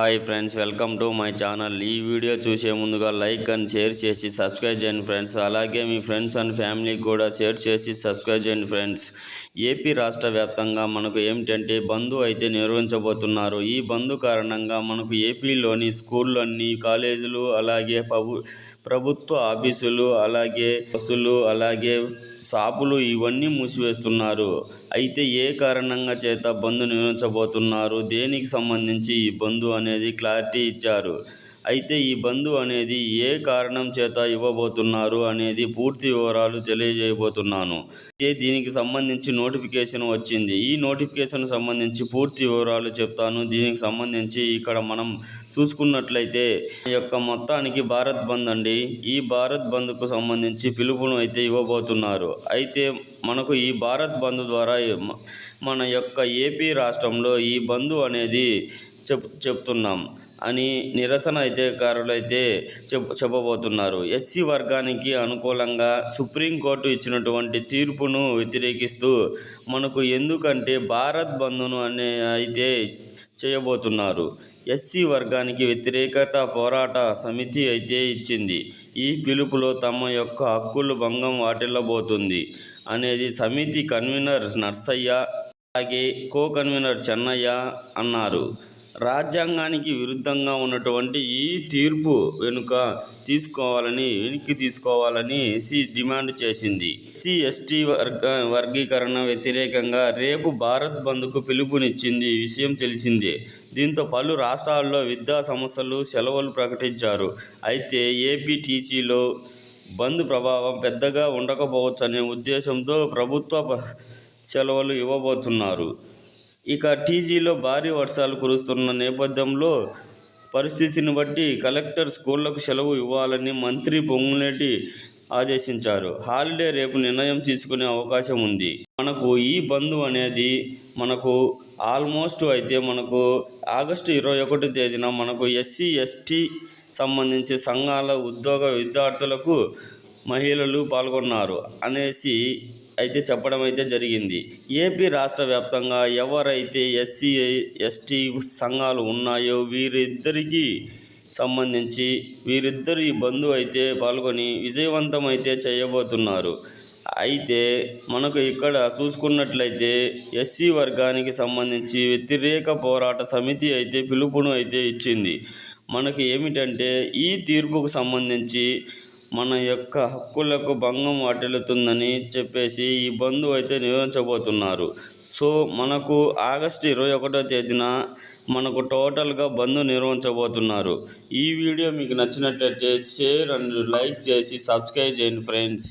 Hi friends welcome to my channel. ఈ video చూసే ముందుగా లైక్ అండ్ షేర్ చేసి సబ్స్క్రైబ్ చేయండి ఫ్రెండ్స్. అలాగే మీ ఫ్రెండ్స్ అండ్ ఫ్యామిలీకి కూడా షేర్ చేసి సబ్స్క్రైబ్ చేయండి ఫ్రెండ్స్. ఏపీ రాష్ట్ర వ్యాప్తంగా మనకు ఏమిటంటే బంధు అయితే నిర్వహించబోతున్నారు. ఈ బంధు కారణంగా మనకు ఏపీలోని స్కూళ్ళన్నీ కాలేజీలు అలాగే పబు ప్రభుత్వ ఆఫీసులు అలాగే బస్సులు అలాగే షాపులు ఇవన్నీ మూసివేస్తున్నారు. అయితే ఏ కారణంగా చేత బంద్ నిర్వహించబోతున్నారు? దేనికి సంబంధించి ఈ బంద్ అనేది క్లారిటీ ఇచ్చారు. అయితే ఈ బంధు అనేది ఏ కారణం చేత ఇవ్వబోతున్నారు అనేది పూర్తి వివరాలు తెలియజేయబోతున్నాను. అయితే దీనికి సంబంధించి నోటిఫికేషన్ వచ్చింది. ఈ నోటిఫికేషన్ సంబంధించి పూర్తి వివరాలు చెప్తాను. దీనికి సంబంధించి ఇక్కడ మనం చూసుకున్నట్లయితే ఈ యొక్క మొత్తానికి భారత్ బంద్ అండి. ఈ భారత్ బంద్కు సంబంధించి పిలుపును అయితే ఇవ్వబోతున్నారు. అయితే మనకు ఈ భారత్ బంద్ ద్వారా మన యొక్క ఏపీ రాష్ట్రంలో ఈ బంధు అనేది చెప్ చెప్తున్నాం అని నిరసన అయితే అయితే చెప్ చెప్పబోతున్నారు. ఎస్సీ వర్గానికి అనుకూలంగా సుప్రీంకోర్టు ఇచ్చినటువంటి తీర్పును వ్యతిరేకిస్తూ మనకు ఎందుకంటే భారత్ బంద్ను అనే అయితే చేయబోతున్నారు. ఎస్సీ వర్గానికి వ్యతిరేకత పోరాట సమితి అయితే ఇచ్చింది. ఈ పిలుపులో తమ యొక్క హక్కులు భంగం వాటిల్లబోతుంది అనేది సమితి కన్వీనర్ నర్సయ్య అలాగే కో కన్వీనర్ చెన్నయ్య అన్నారు. రాజ్యాంగానికి విరుద్ధంగా ఉన్నటువంటి ఈ తీర్పు వెనుక తీసుకోవాలని వెనక్కి తీసుకోవాలని సి డిమాండ్ చేసింది. ఎస్సీ వర్గ వర్గీకరణ వ్యతిరేకంగా రేపు భారత్ బంద్కు పిలుపునిచ్చింది ఈ విషయం తెలిసిందే. దీంతో పలు రాష్ట్రాల్లో విద్యా సంస్థలు సెలవులు ప్రకటించారు. అయితే ఏపీటీసీలో బంద్ ప్రభావం పెద్దగా ఉండకపోవచ్చనే ఉద్దేశంతో ప్రభుత్వ ప- సెలవులు ఇవ్వబోతున్నారు. ఇక టీజీలో భారీ వర్షాలు కురుస్తున్న నేపథ్యంలో పరిస్థితిని బట్టి కలెక్టర్ స్కూళ్ళకు సెలవు ఇవ్వాలని మంత్రి పొంగులేటి ఆదేశించారు. హాలిడే రేపు నిర్ణయం తీసుకునే అవకాశం ఉంది. మనకు ఈ బంధు అనేది మనకు ఆల్మోస్ట్ అయితే మనకు ఆగస్టు ఇరవై ఒకటి తేదీన మనకు ఎస్సీ ఎస్టీ సంబంధించి సంఘాల ఉద్యోగ విద్యార్థులకు మహిళలు పాల్గొన్నారు అనేసి అయితే చెప్పడం అయితే జరిగింది. ఏపీ రాష్ట్ర వ్యాప్తంగా ఎవరైతే ఎస్సీ ఎస్టీ సంఘాలు ఉన్నాయో వీరిద్దరికీ సంబంధించి వీరిద్దరు ఈ బంధు అయితే పాల్గొని విజయవంతం అయితే చేయబోతున్నారు. అయితే మనకు ఇక్కడ చూసుకున్నట్లయితే ఎస్సీ వర్గానికి సంబంధించి వ్యతిరేక పోరాట సమితి అయితే పిలుపును అయితే ఇచ్చింది. మనకి ఏమిటంటే ఈ తీర్పుకు సంబంధించి మన యొక్క హక్కులకు భంగం వాటిల్లుతుందని చెప్పేసి ఈ బంధు అయితే నిర్వహించబోతున్నారు సో మనకు ఆగస్టు ఇరవై ఒకటో తేదీన మనకు టోటల్గా బంద్ నిర్వహించబోతున్నారు ఈ వీడియో మీకు నచ్చినట్లయితే షేర్ అండ్ లైక్ చేసి సబ్స్క్రైబ్ చేయండి ఫ్రెండ్స్.